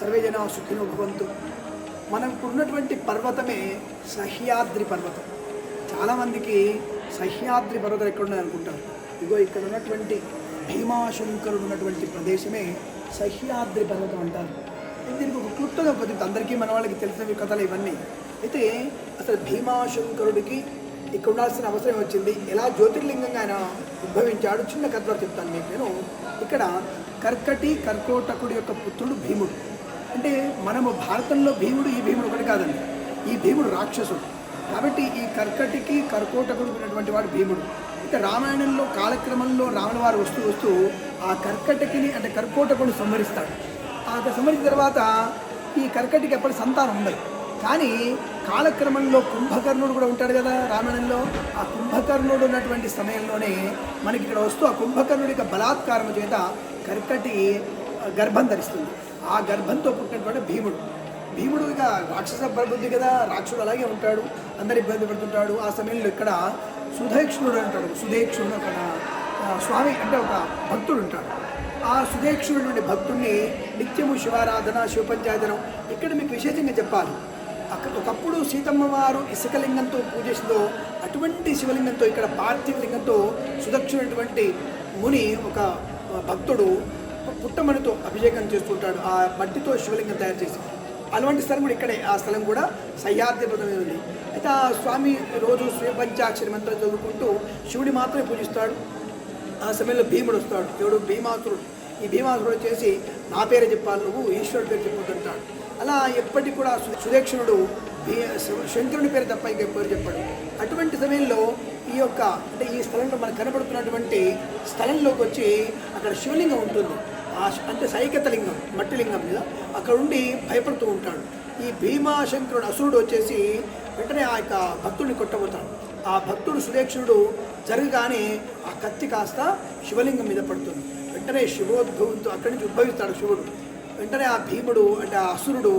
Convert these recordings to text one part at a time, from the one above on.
Survey జనా సుఖినో భవంతు. మనకు ఉన్నటువంటి పర్వతమే సహ్యాద్రి పర్వతం. చాలామందికి సహ్యాద్రి పర్వతం ఎక్కడున్నాయి అనుకుంటారు. ఇగో ఇక్కడ ఉన్నటువంటి భీమాశంకరుడు ఉన్నటువంటి ప్రదేశమే సహ్యాద్రి పర్వతం అంటారు. దీనికి ఒక క్లుప్తంగా కొద్దిగా అందరికీ మన వాళ్ళకి తెలిసినవి కథలు ఇవన్నీ. అయితే అసలు భీమాశంకరుడికి ఇక్కడ ఉండాల్సిన అవసరం వచ్చింది ఎలా జ్యోతిర్లింగంగా ఆయన ఉద్భవించాడు? చిన్న కథలో చెప్తాను మీకు నేను. ఇక్కడ కర్కటి కర్కోటకుడి యొక్క పుత్రుడు భీముడు. అంటే మనము భారతంలో భీముడు ఈ భీముడు ఒకటి కాదండి. ఈ భీముడు రాక్షసుడు. కాబట్టి ఈ కర్కటికి కర్కోటకుడు ఉన్నటువంటి వాడు భీముడు. అంటే రామాయణంలో కాలక్రమంలో రావణ వారు వస్తూ వస్తూ ఆ కర్కటకిని అంటే కర్కోటకుని సంహరిస్తాడు. ఆ సంహరించిన తర్వాత ఈ కర్కటికి ఎప్పటి సంతానం ఉండదు. కానీ కాలక్రమంలో కుంభకర్ణుడు కూడా ఉంటాడు కదా రామాయణంలో. ఆ కుంభకర్ణుడు ఉన్నటువంటి సమయంలోనే మనకి ఇక్కడ వస్తూ ఆ కుంభకర్ణుడి యొక్క బలాత్కారం చేత కర్కటి గర్భం ధరిస్తుంది. ఆ గర్భంతో పుట్టినటువంటి భీముడు. భీముడు ఇక రాక్షస ప్రబుద్ధి కదా రాక్షుడు అలాగే ఉంటాడు అందరు ఇబ్బంది పడుతుంటాడు. ఆ సమయంలో ఇక్కడ సుధేక్షుడు అంటాడు. సుధేక్షుడు అక్కడ స్వామి అంటే ఒక భక్తుడు ఉంటాడు. ఆ సుధేక్షుడు భక్తుడిని నిత్యము శివారాధన శివపంచాయతనం. ఇక్కడ మీకు విశేషంగా చెప్పాలి. అక్కడ ఒకప్పుడు సీతమ్మ వారు ఇసుకలింగంతో పూజిస్తుందో అటువంటి శివలింగంతో ఇక్కడ పార్థివ లింగంతో సుదక్షిణటువంటి ముని ఒక భక్తుడు పుట్టమణితో అభిషేకం చేస్తుంటాడు. ఆ మట్టితో శివలింగం తయారు చేసి. అలాంటి స్థలం కూడా ఇక్కడే. ఆ స్థలం కూడా సహ్యాద్రిపదమే ఉంది. అయితే ఆ స్వామి రోజు శ్రీపంచాక్షరి మంత్రం చదువుకుంటూ శివుడి మాత్రమే పూజిస్తాడు. ఆ సమయంలో భీముడు వస్తాడు. ఎవడు? భీమాసురుడు. ఈ భీమాసురుడు వచ్చేసి నా పేరే చెప్పాలి నువ్వు ఈశ్వరుడు పేరు చెప్పుకుంటుంటాడు అలా ఎప్పటికి కూడా సుదక్షిణుడు భీ శంకరుని పేరు తప్ప ఇంకా పేరు చెప్పాడు. అటువంటి సమయంలో ఈ యొక్క అంటే ఈ స్థలంలో మనకు కనబడుతున్నటువంటి స్థలంలోకి వచ్చి అక్కడ శివలింగం ఉంటుంది. అంటే సైకత లింగం మట్టి లింగం మీద అక్కడ ఉండి భయపడుతూ ఉంటాడు. ఈ భీమాశంకరుడు అసురుడు వచ్చేసి వెంటనే ఆ యొక్క భక్తుడిని కొట్టబోతాడు. ఆ భక్తుడు సురేక్షుడు జరగగానే ఆ కత్తి కాస్త శివలింగం మీద పడుతుంది. వెంటనే శివోద్భవంతో అక్కడి నుంచి ఉద్భవిస్తాడు శివుడు. వెంటనే ఆ భీముడు అంటే ఆ అసురుడు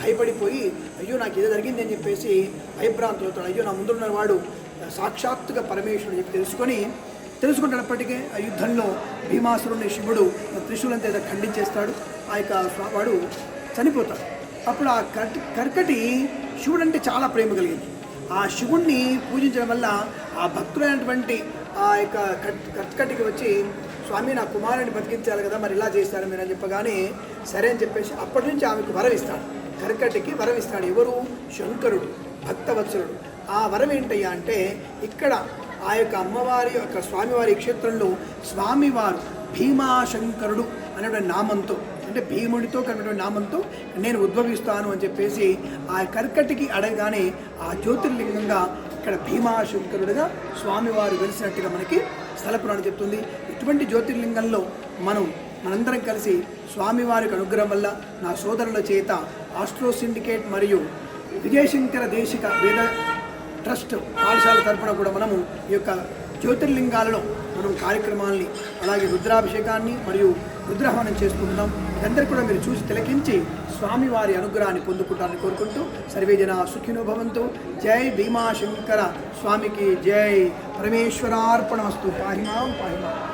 భయపడిపోయి అయ్యో నాకు ఏదో జరిగింది అని చెప్పేసి భయభ్రాంతులు అవుతాడు అయ్యో నా ముందున్న వాడు సాక్షాత్తుగా పరమేశ్వరుడు చెప్పి తెలుసుకొని తెలుసుకుంటున్నప్పటికీ ఆ యుద్ధంలో భీమాసురుని శివుడు త్రిశూలంతా ఏదో ఖండించేస్తాడు. ఆ యొక్క వాడు చనిపోతాడు. అప్పుడు ఆ కర్క కర్కటి శివుడు అంటే చాలా ప్రేమ కలిగింది. ఆ శివుణ్ణి పూజించడం వల్ల ఆ భక్తులైనటువంటి ఆ యొక్క కర్ కర్కటికి వచ్చి స్వామి నా కుమారుని బతికించాలి కదా మరి ఇలా చేస్తారు మీరు అని చెప్పగానే సరే అని చెప్పేసి అప్పటి నుంచి ఆమెకు వరవిస్తాడు కర్కటికి వరవిస్తాడు ఎవరు? శంకరుడు భక్తవత్సరుడు ఆ వరం ఏంటయ్యా అంటే ఇక్కడ ఆ యొక్క అమ్మవారి యొక్క స్వామివారి క్షేత్రంలో స్వామివారు భీమాశంకరుడు అనేటువంటి నామంతో అంటే భీముడితో కలిగినటువంటి నామంతో నేను ఉద్భవిస్తాను అని చెప్పేసి ఆ కర్కటికి అడగగానే ఆ జ్యోతిర్లింగంగా ఇక్కడ భీమాశంకరుడుగా స్వామివారు వెలిసినట్టుగా మనకి స్థలపురాణం చెప్తుంది. ఇటువంటి జ్యోతిర్లింగంలో మనం మనందరం కలిసి స్వామివారికి అనుగ్రహం వల్ల నా సోదరుల చేత ఆస్ట్రో సిండికేట్ మరియు విజయశంకర దేశిక వేద ట్రస్ట్ పాఠశాల తరఫున కూడా మనము ఈ యొక్క జ్యోతిర్లింగాలలో మనం కార్యక్రమాల్ని అలాగే రుద్రాభిషేకాన్ని మరియు రుద్రహవనం చేసుకుంటున్నాం. ఇదందరూ కూడా మీరు చూసి తిలకించి స్వామివారి అనుగ్రహాన్ని పొందుకుంటారని కోరుకుంటూ సర్వే జన సుఖినో జై భీమాశంకర స్వామికి జై పరమేశ్వరార్పణమస్తు. పాహిమాం పాహిమాం.